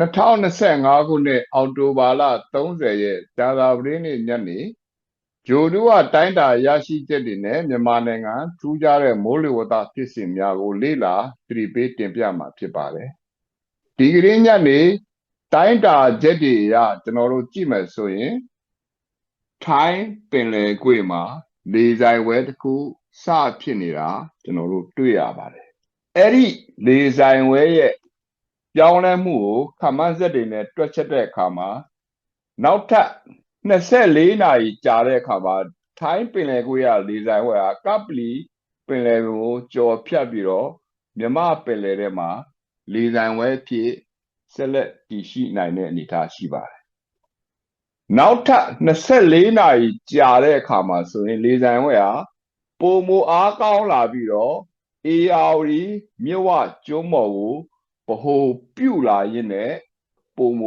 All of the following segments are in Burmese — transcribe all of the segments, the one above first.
2025ခုနှစ်အောက်တိုဘာလ30ရက်ကြာသပတေးနေ့ညနေဂျိုဒူဝတိုင်းတာရရှိချက်တွေနဲ့မြန်မာနိုင်ငံထူးခြားတဲ့မိုးလေဝသဖြစ်စဉ်များကို လေ့လာသတိပေးတင်ပြမှာဖြစ်ပါတယ်။ဒီကနေ့ညနေတိုင်းတာချက်တွေအရကျွန်တော်တို့ကြည့်မယ်ဆိုရင်ထိုင်းပင်လယ်ကွေ့မှာလေဆိုင်ဝဲတစ်ခုစဖြစ်နေတာကျွန်တော်တို့တွေ့ရပါတယ်။အဲ့ဒီလေဆိုင်ဝဲရဲ့ ပြောင်းလဲမှုကိုခမန်းဆက်တွေနဲ့တွက်ချက်တဲ့အခါမှာနောက်ထပ်24နာရီကြာတဲ့အခါမှာထိုင်းပင်လယ်ကွေ့ရလေဆိုင်ဝဲကကပလီပင်လယ်ကိုကြော်ဖြတ်ပြီးတော့မြမပင်လယ်ထဲမှာလေဆိုင်ဝဲဖြစ်ဆက်လက်တည်ရှိနိုင်တဲ့အနေအထားရှိပါတယ်နောက်ထပ်24နာရီကြာတဲ့အခါမှာဆိုရင်လေဆိုင်ဝဲဟာပုံမအားကောင်းလာပြီးတော့ ARD မြဝကျွန်းမော်ကို ဗဟိုပြုတ်လာရင်းနဲ့ပုံမ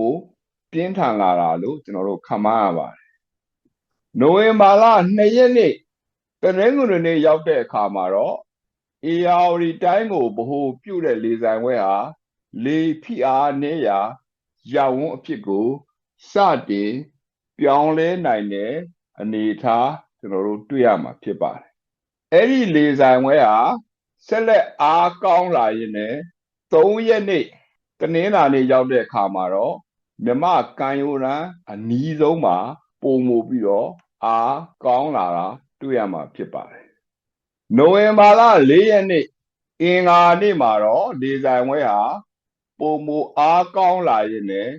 ပြင်းထန်လာတာလို့ကျွန်တော်တို့ခန့်မှန်းရပါတယ်။နိုဝင်ဘာလ2ရက်နေ့တနင်္ဂနွေနေ့ရောက်တဲ့အခါမှာတော့ ARD တိုင်းကိုဗဟိုပြုတ်တဲ့လေဆိုင်ဝဲဟာလေဖိအားနည်းရာရဝန်းအဖြစ်ကိုစတင်ပြောင်းလဲနိုင်တဲ့အနေအထားကျွန်တော်တို့တွေ့ရမှာဖြစ်ပါတယ်။အဲ့ဒီလေဆိုင်ဝဲဟာဆက်လက်အားကောင်းလာရင်လည်း 3ရက်နေ့တနင်္လာနေ့ရောက်တဲ့အခါမှာတော့မြမကန်ယိုရန်အနီးဆုံးမှာပုံမူပြီးတော့အားကောင်းလာတာတွေ့ရမှာဖြစ်ပါတယ်။နိုဝင်ဘာလ4ရက်နေ့အင်္ဂါနေ့မှာတော့လေဆိုင်ဝဲဟာပုံမူအားကောင်းလာရင်လည်း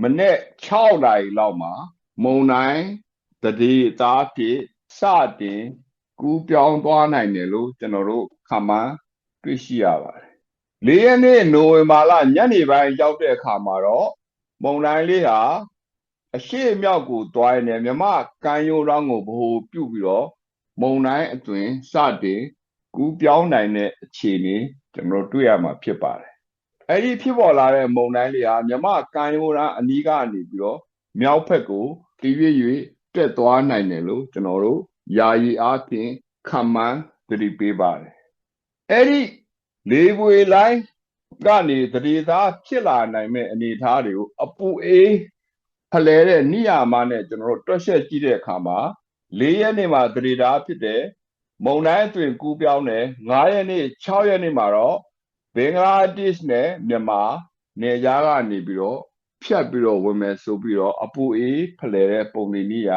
မနေ့6နာရီလောက်မှာမုံတိုင်းတတိသားဖြစ်စတင်ကူးပြောင်းသွားနိုင်တယ်လို့ကျွန်တော်တို့ခန့်မှန်းတွေ့ရှိရပါတယ် ၄ရက်နေ့နိုဝင်ဘာလညနေပိုင်းရောက်တဲ့အခါမှာတော့မုံတိုင်းလေးဟာအရှိမြောက်ကိုတွိုင်းနေမြမကန်ယိုရောင်းကိုဗဟိုပြုတ်ပြီးတော့မုံတိုင်းအတွင်စတင်ကူးပြောင်းနိုင်တဲ့အခြေအနေကျွန်တော်တွေ့ရမှာဖြစ်ပါတယ်အဲ့ဒီဖြစ်ပေါ်လာတဲ့မုံတိုင်းလေးဟာမြမကန်ယိုရန်အနီးကနေပြီးတော့မြောက်ဘက်ကိုတည်ရွေ့၍တက်သွားနိုင်တယ်လို့ကျွန်တော်တို့ယာယီအားဖြင့်ခံမှန်းသတိပေးပါတယ်အဲ့ဒီ လေးပွေလိုင်းကနေတတိသားဖြစ်လာနိုင်မဲ့အနေအထားတွေကိုအပူအေးဖလဲတဲ့နိယာမနဲ့ကျွန်တော်တို့တွက်ချက်ကြည့်တဲ့အခါမှာ၄ရက်နေ့မှာတတိသားဖြစ်တဲ့မုံတိုင်းအတွင်ကူးပြောင်းတယ်၅ရက်နေ့6ရက်နေ့မှာတော့ဘင်္ဂလားဒေ့ရှ်နဲ့မြန်မာနေကြားကနေပြီးတော့ဖြတ်ပြီးတော့ဝင်မယ်ဆိုပြီးတော့အပူအေးဖလဲတဲ့ပုံနေနည်းက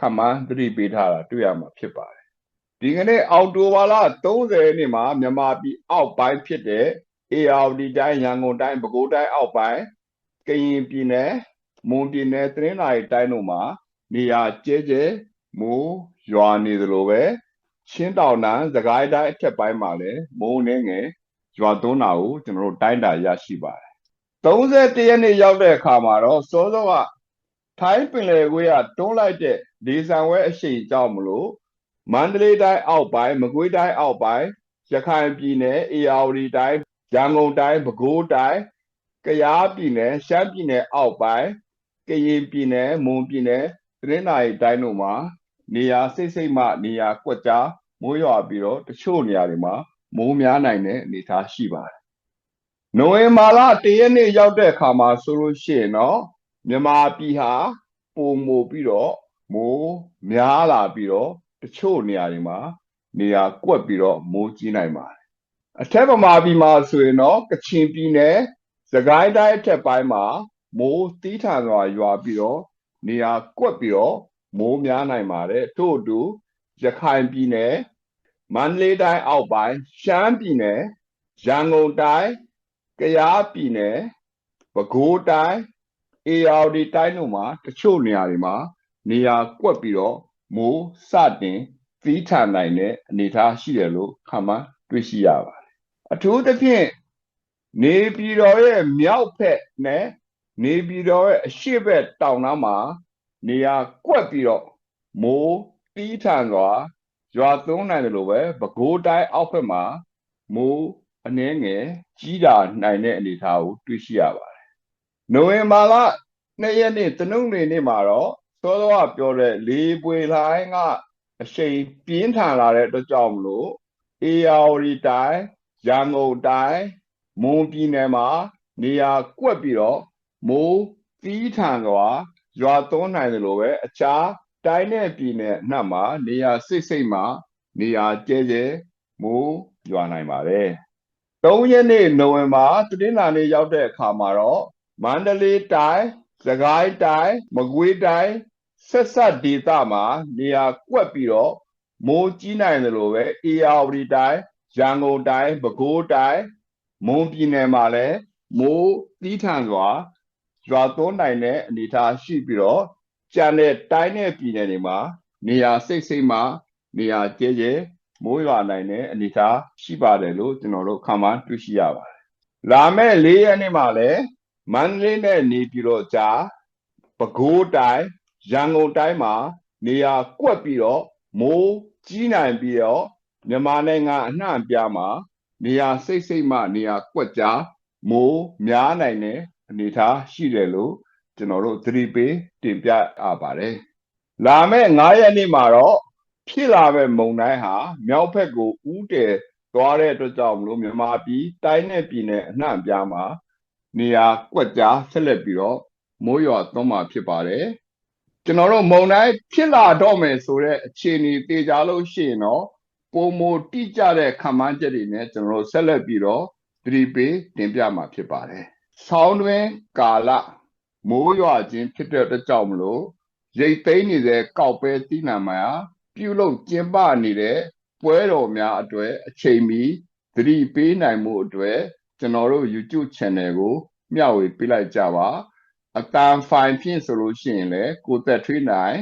ခမန်းသတိပေးထားတာတွေ့ရမှာဖြစ်ပါတယ် ဒီကနေ့အောက်တိုဘာလ30ရက်နေ့မှာမြန်မာပြည်အောက်ပိုင်းဖြစ်တဲ့ ARD တိုင်းရန်ကုန်တိုင်းပဲခူးတိုင်းအောက်ပိုင်းကရင်ပြည်နယ်မွန်ပြည်နယ်တနင်္သာရီတိုင်းတို့မှာနေရာကျဲကျဲမိုးရွာနေသလိုပဲချင်းတောင်တန်းသခိုင်းတိုင်းအထက်ပိုင်းမှာလည်းမိုးနှင်းငယ်ရွာသွန်းတာကိုကျွန်တော်တို့တိုင်းတာရရှိပါတယ်31ရက်နေ့ရောက်တဲ့အခါမှာတော့စောစောကထိုင်းပင်လယ်ကွေးကတွန်းလိုက်တဲ့ဒေဆန်ဝဲအရှိန်ကြောင့်မလို့ မန္တလေးတိုင်းအောက်ပိုင်းမကွေးတိုင်းအောက်ပိုင်းရခိုင်ပြည်နယ်အေရဝတီတိုင်းရန်ကုန်တိုင်းပဲခူးတိုင်းကယားပြည်နယ်ရှမ်းပြည်နယ်အောက်ပိုင်းကရင်ပြည်နယ်မွန်ပြည်နယ်တနင်္သာရီတိုင်းတို့မှာနေရာစိတ်စိတ်မှနေရာကွက်ကြားမိုးရွာပြီးတော့တချို့နေရာတွေမှာမိုးများနိုင်တဲ့အနေအထားရှိပါတယ်။နိုဝင်ဘာလတရက်နေ့ရောက်တဲ့အခါမှာဆိုလို့ရှိရင်တော့မြန်မာပြည်ဟာပုံမိုပြီးတော့မိုးများလာပြီးတော့ တချို့နေရာတွေမှာနေရာကွက်ပြီးတော့မိုးကြီးနိုင်ပါတယ်အထက်ဗမာပြည်မှာဆိုရင်တော့ကချင်ပြည်နယ်စကိုင်းတိုင်းအထက်ပိုင်းမှာမိုးတီးထန်စွာရွာပြီးတော့နေရာကွက်ပြီးတော့မိုးများနိုင်ပါတယ်ထို့အတူရခိုင်ပြည်နယ်မန္တလေးတိုင်းအောက်ပိုင်းရှမ်းပြည်နယ်ရန်ကုန်တိုင်းကယားပြည်နယ်ပဲခူးတိုင်းအေရဝတီတိုင်းတို့မှာတချို့နေရာတွေမှာနေရာကွက်ပြီးတော့ မိုးစတင်သီးထန်နိုင်တဲ့အနေအထားရှိတယ်လို့ခန့်မှန်းတွေ့ရှိရပါတယ်အထူးသဖြင့်နေပြည်တော်ရဲ့မြောက်ဘက်နဲ့နေပြည်တော်ရဲ့အရှေ့ဘက်တောင်နားမှာနေရာကွက်ပြီးတော့မိုးတီးထန်စွာရွာသွန်းနိုင်တယ်လို့ပဲပဲခူးတိုင်းအောက်ဘက်မှာမိုးအနှဲငယ်ကြီးတာနိုင်တဲ့အနေအထားကိုတွေ့ရှိရပါတယ်နိုဝင်ဘာလ2ရက်နေ့တနင်္ဂနွေနေ့မှာတော့ စောစောကပြောတဲ့လေပွေလိုင်းကအရှိန်ပြင်းထန်လာတဲ့အတွက်ကြောင့်မလို့အေယာဝတီတိုင်းရန်ကုန်တိုင်းမွန်ပြည်နယ်မှာ နေရာကွက်ပြီးတော့မိုးသီးထန်စွာရွာသွန်းနိုင်တယ်လို့ပဲအခြားတိုင်းနဲ့ပြည်နယ်အနှံ့မှာနေရာစိတ်စိတ်မှာနေရာကျဲကျဲမိုးရွာနိုင်ပါတယ်3ရက်နေ့နိုဝင်ဘာတနင်္လာနေ့ရောက်တဲ့အခါမှာတော့မန္တလေးတိုင်းစကိုင်းတိုင်းမကွေးတိုင်း ဆက်ဆက်ဒေသမှာနေရာကွက်ပြီးတော့မိုးကြီးနိုင်တယ်လို့ပဲအေရဝတီတိုင်းရန်ကုန်တိုင်းပဲခူးတိုင်းမွန်ပြည်နယ်မှာလည်းမိုးသီးထန်စွာရွာသွန်းနိုင်တဲ့အနေအထားရှိပြီးတော့ကျန်တဲ့တိုင်းနဲ့ပြည်နယ်တွေမှာနေရာစိတ်စိတ်မှာနေရာကျဲကျဲမိုးရွာနိုင်တဲ့အနေအထားရှိပါတယ်လို့ကျွန်တော်တို့ခန့်မှန်းတွေ့ရှိရပါတယ်။လာမယ့်၄ရက်နေ့မှာလည်းမန္တလေးနဲ့နေပြည်တော်ကြားပဲခူးတိုင်း ရန်ကုန်တိုင်းမှာနေရာကွက်ပြီးတော့မိုးကြီးနိုင်ပြီးတော့မြန်မာနိုင်ငံအနှံ့အပြားမှာနေရာစိတ်စိတ်မှနေရာကွက်ကြားမိုးများနိုင်တဲ့အနေအထားရှိတယ်လို့ကျွန်တော်တို့သတိပေးတင်ပြအပ်ပါတယ်။လာမယ့်9ရက်နေ့မှာတော့ဖြစ်လာမဲ့မုန်တိုင်းဟာမြောက်ဘက်ကိုဥတည်သွားတဲ့အတွက်ကြောင့်မလို့မြန်မာပြည်တိုင်းနဲ့ပြည်နယ်အနှံ့အပြားမှာနေရာကွက်ကြားဆက်လက်ပြီးတော့မိုးရွာသွန်းမှာဖြစ်ပါတယ်။ ကျွန်တော်တို့မုန်တိုင်းဖြစ်လာတော့မယ်ဆိုတဲ့အခြေအနေတေချာလို့ရှိရင်တော့ပုံမတိကျတဲ့ခံမှန်းချက်တွေနဲ့ကျွန်တော်တို့ဆက်လက်ပြီးတော့သတိပေးတင်ပြမှာဖြစ်ပါတယ်။ဆောင်းတွင်ကာလမိုးရွာခြင်းဖြစ်တဲ့အတွက်ကြောင့်မလို့ရိတ်သိမ်းနေတဲ့ကောက်ပဲတိနံမှာပြုလုပ်ကျင်းပနေတဲ့ပွဲတော်များအတွေ့အချိန်မီသတိပေးနိုင်မှုအတွေ့ကျွန်တော်တို့ YouTube channel ကို မျှဝေပေးလိုက်ကြပါ အတန်ဖိုင်ဖြင့်ဆိုလို့ရှိရင်လည်းကိုသက်ထွေးနိုင်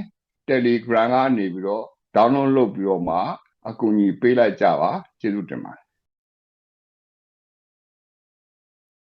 Telegram ကနေပြီးတော့ download လုပ်ပြီးတော့မှအကူအညီပေးလိုက်ကြပါကျေးဇူးတင်ပါတယ်